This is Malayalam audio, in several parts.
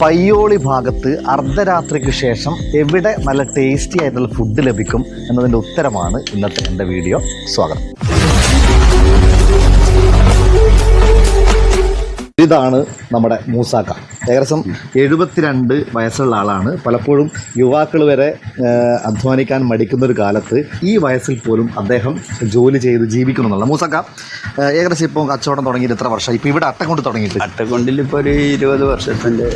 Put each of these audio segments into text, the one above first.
പയ്യോളി ഭാഗത്ത് അർദ്ധരാത്രിക്ക് ശേഷം എവിടെ നല്ല ടേസ്റ്റി ആയിട്ടുള്ള ഫുഡ് ലഭിക്കും എന്നതിന്റെ ഉത്തരമാണ് ഇന്നത്തെ എന്റെ വീഡിയോ. സ്വാഗതം. ഇതാണ് നമ്മുടെ മൂസാക്ക. ഏകദേശം എഴുപത്തിരണ്ട് വയസ്സുള്ള ആളാണ്. പലപ്പോഴും യുവാക്കൾ വരെ അധ്വാനിക്കാൻ മടിക്കുന്ന ഒരു കാലത്ത് ഈ വയസ്സിൽ പോലും അദ്ദേഹം ജോലി ചെയ്ത് ജീവിക്കണമെന്നുള്ള മൂസാക്ക ഏകദേശം ഇപ്പോൾ കച്ചവടം തുടങ്ങിയിട്ട് എത്ര വർഷമായി? ഇപ്പോൾ ഇവിടെ അട്ടക്കൊണ്ട് തുടങ്ങിയിട്ട്. അട്ടക്കൊണ്ടിൽ ഇപ്പോൾ ഒരു ഇരുപത് വർഷത്തിന്റെ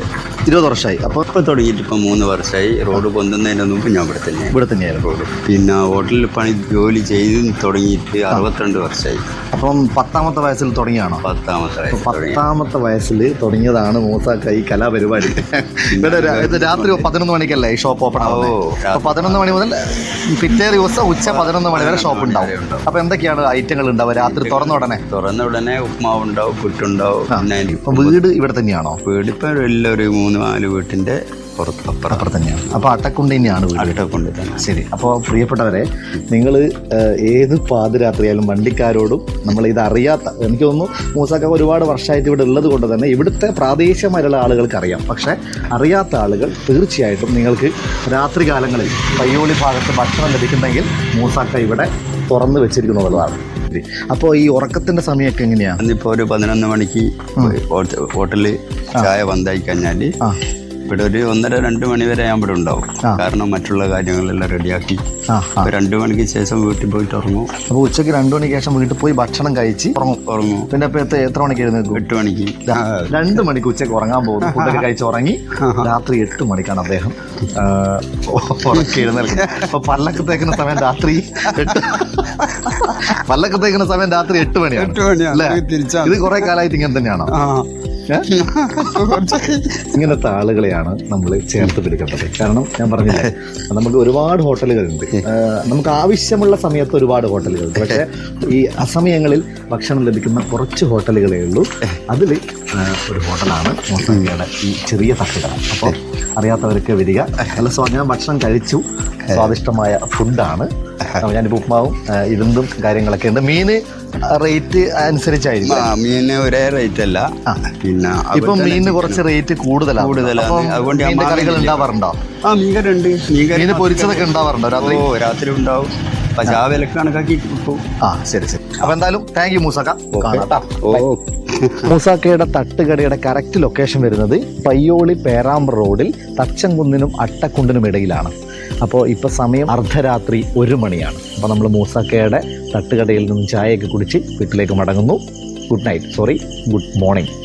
ഇരുപത് വർഷമായി അപ്പോൾ ഇപ്പോൾ തുടങ്ങിയിട്ട് ഇപ്പോൾ മൂന്ന് വർഷമായി റോഡ് പൊന്തുന്നതിന്റെ മുമ്പ് ഞാൻ ഇവിടെ തന്നെ. ഇവിടെ തന്നെയായിരുന്നു റോഡ്. പിന്നെ ഹോട്ടലിൽ പണി ജോലി ചെയ്ത് തുടങ്ങിയിട്ട് അറുപത്തിരണ്ട് വർഷമായി അപ്പം പത്താമത്തെ വയസ്സിൽ തുടങ്ങിയാണോ? പത്താമത്തെ പത്താമത്തെ വയസ്സിൽ തുടങ്ങിയതാണ് മൂസാക്ക ഈ കലാപരിപാടി. ഇവിടെ രാത്രി പതിനൊന്ന് മണിക്കല്ലേ ഈ ഷോപ്പ് ഓപ്പൺ അപ്പൊ പതിനൊന്ന് മണി മുതൽ പിറ്റേ ദിവസം ഉച്ച പതിനൊന്ന് മണി വരെ ഷോപ്പ് ഉണ്ടാവും. അപ്പൊ എന്തൊക്കെയാണ് ഐറ്റങ്ങൾ ഉണ്ടാവുക? രാത്രി തുറന്ന ഉടനെ? തുറന്ന ഉടനെ ഉപ്മാവ് ഉണ്ടാവും പുട്ടുണ്ടാവും വീട് ഇവിടെ തന്നെയാണോ? വീട് ഇപ്പൊ എല്ലാവരും മൂന്ന് നാല് വീട്ടിന്റെ പുറത്ത് അപ്പുറം. അപ്പുറത്ത് തന്നെയാണ്. അപ്പൊ അട്ടക്കുണ്ട് തന്നെയാണ് വീട്. അട്ടക്കൊണ്ട് തന്നെ. ശരി. അപ്പോൾ പ്രിയപ്പെട്ടവരെ നിങ്ങൾ ഏത് പാതിരാത്രിയായാലും വണ്ടിക്കാരോടും നമ്മൾ ഇത് അറിയാത്ത എനിക്ക് തോന്നുന്നു മൂസാക്ക ഒരുപാട് വർഷമായിട്ട് ഇവിടെ ഉള്ളത് കൊണ്ട് തന്നെ ഇവിടുത്തെ പ്രാദേശികമായിട്ടുള്ള ആളുകൾക്ക് അറിയാം പക്ഷേ അറിയാത്ത ആളുകൾ തീർച്ചയായിട്ടും നിങ്ങൾക്ക് രാത്രി കാലങ്ങളിൽ പയ്യോളി ഭാഗത്ത് ഭക്ഷണം ലഭിക്കുന്നെങ്കിൽ മൂസാക്ക ഇവിടെ തുറന്നു വെച്ചിരിക്കുന്നുള്ളതാണ് അപ്പോൾ ഈ ഉറക്കത്തിന്റെ സമയമൊക്കെ എങ്ങനെയാണ് അന്നിപ്പോൾ ഒരു പതിനൊന്ന് മണിക്ക് ഹോട്ടലിൽ ചായ വന്നായി കഴിഞ്ഞാൽ ഇവിടെ ഒരു ഒന്നര രണ്ട് മണി വരെ ഞാൻ ഇവിടെ ഉണ്ടാവും. കാരണം മറ്റുള്ള കാര്യങ്ങളെല്ലാം റെഡിയാക്കി. രണ്ടു മണിക്ക് ശേഷം വീട്ടിൽ പോയിട്ട് ഉറങ്ങും. അപ്പോൾ ഉച്ചയ്ക്ക് രണ്ടു മണിക്ക് ശേഷം വീട്ടിൽ പോയി ഭക്ഷണം കഴിച്ച് ഉറങ്ങും ഉറങ്ങും. പിന്നെ അപ്പോൾ എത്ര എത്ര മണിക്ക് എഴുന്നേക്കും എട്ട് മണിക്ക്. രണ്ട് മണിക്ക് ഉച്ചയ്ക്ക് ഉറങ്ങാൻ പോകും ഫുഡൊക്കെ കഴിച്ച് ഉറങ്ങി. രാത്രി എട്ട് മണിക്കാണ് അദ്ദേഹം ഉറക്കി എഴുന്നേൽക്കുന്നത്. അപ്പൊ പല്ലൊക്കെ തേക്കുന്ന സമയം രാത്രി എട്ട് പല്ലൊക്കെ തേക്കുന്ന സമയം രാത്രി എട്ട് മണിയാണ്. ഇത് കുറെ കാലമായിട്ട് ഇങ്ങനെ തന്നെയാണോ? ഇങ്ങനത്തെ ആളുകളെയാണ് നമ്മൾ ചേർത്ത് പിടിക്കേണ്ടത് കാരണം ഞാൻ പറഞ്ഞില്ലേ നമുക്ക് ഒരുപാട് ഹോട്ടലുകളുണ്ട്. നമുക്ക് ആവശ്യമുള്ള സമയത്ത് ഒരുപാട് ഹോട്ടലുകളുണ്ട്. പക്ഷേ ഈ അസമയങ്ങളിൽ ഭക്ഷണം ലഭിക്കുന്ന കുറച്ച് ഹോട്ടലുകളേ ഉള്ളൂ. അതിൽ ഒരു ഹോട്ടലാണ് മോസങ്കയുടെ ഈ ചെറിയ തട്ടുകട. അപ്പോൾ അറിയാത്തവർക്ക് വരിക. നല്ല സ്വാ ഞാൻ ഭക്ഷണം കഴിച്ചു. സ്വാദിഷ്ടമായ ഫുഡാണ് ഞാനിപ്പോൾ ഉപ്മാവും ആ, ഇരുന്തും കാര്യങ്ങളൊക്കെ ഉണ്ട്. മീന് റേറ്റ് അനുസരിച്ചായിരിക്കും. ആ മീന് ഒരേ റേറ്റ് അല്ല. പിന്നെ ഇപ്പൊ മീനിന് കുറച്ച് റേറ്റ് കൂടുതലാണ്. കൂടുതലാണ്. അതുകൊണ്ട് കറികൾ ഉണ്ടാവാറുണ്ടോ? ആ മീൻകറി മീന് പൊരിച്ചതൊക്കെ ഉണ്ടാവാറുണ്ടോ രാത്രി? ഓ രാത്രി ഉണ്ടാവും. പക്ഷെ ആ. വിലക്ക് കണക്കാക്കി കിട്ടും ആ ശരി ശരി. അപ്പൊ എന്തായാലും താങ്ക് യു മൂസാക്ക. ഓ. മൂസാക്കയുടെ തട്ടുകടയുടെ കറക്റ്റ് ലൊക്കേഷൻ വരുന്നത് പയ്യോളി പേരാമ്പ്ര റോഡിൽ തച്ചംകുന്നിനും അട്ടക്കുണ്ടിനും ഇടയിലാണ്. അപ്പോൾ ഇപ്പോൾ സമയം അർദ്ധരാത്രി ഒരു മണിയാണ്. അപ്പോൾ നമ്മൾ മൂസാക്കയുടെ തട്ടുകടയിൽ നിന്നും ചായയൊക്കെ കുടിച്ച് വീട്ടിലേക്ക് മടങ്ങുന്നു. Good night sorry good morning